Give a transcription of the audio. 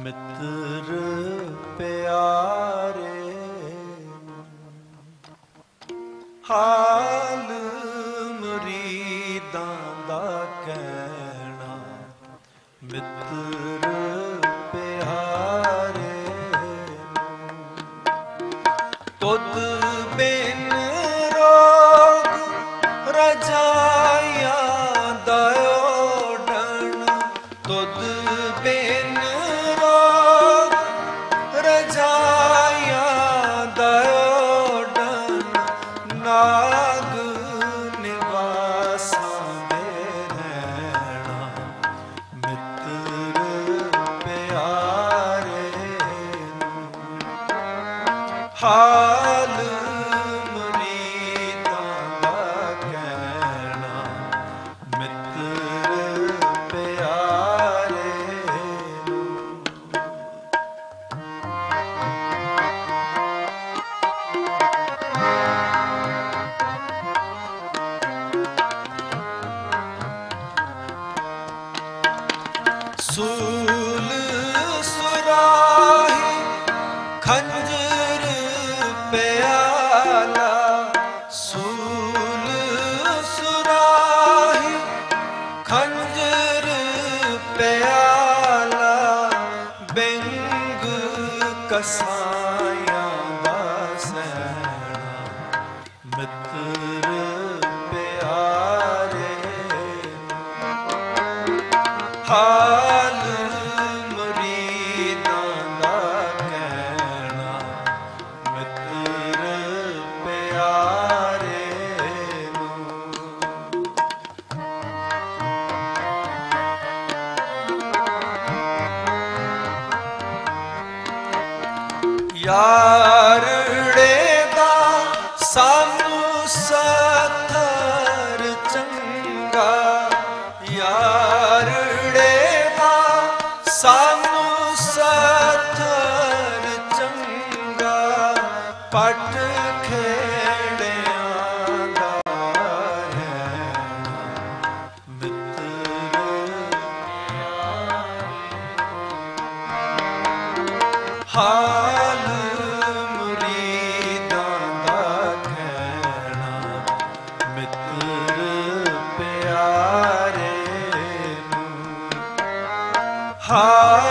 ਮਿੱਤਰ ਪਿਆਰੇ ਹਾਲ ਮੁਰੀਦਾਂ ਦਾ ਕਹਿਣਾ ਮਿੱਤਰ ਪਿਆਰੇ ਤੁਧ ਬਿਨ ਰਜਾਈਆਂ ਦਾ ਨਾਗ ਨਿਵਾਸਾਂ ਦੇ ਰਹਿਣਾ ਮਿੱਤਰ ਪਿਆਰੇ ਹਾਲ ਸੂਲ ਸੁਰਾਹੀ ਖੰਜਰ ਪਿਆਲਾ ਸੂਲ ਸੁਰਾਹੀ ਖੰਜਰ ਪਿਆਲਾ ਬਿੰਗ ਕਸਾਇਆ ਦਾ ਸੈਣਾ ਮਿੱਤਰ ਪਿਆਰੇ ਹਾਲ ਯਾਰੜੇ ਦਾ ਸਾਨੂੰ ਸਤਰ ਚੰਗਾ। ਯਾਰੜੇ ਦਾ ਸਾਨੂੰ ਸਤਰ ਚੰਗਾ। ਪਟ ਖੇੜਿਆਂ ਦਾ ਰਹਿਣਾ ਮਿੱਤਰ। ਹਾਲ ਪਿਆਰੇ ਨੂੰ ਹਾਲ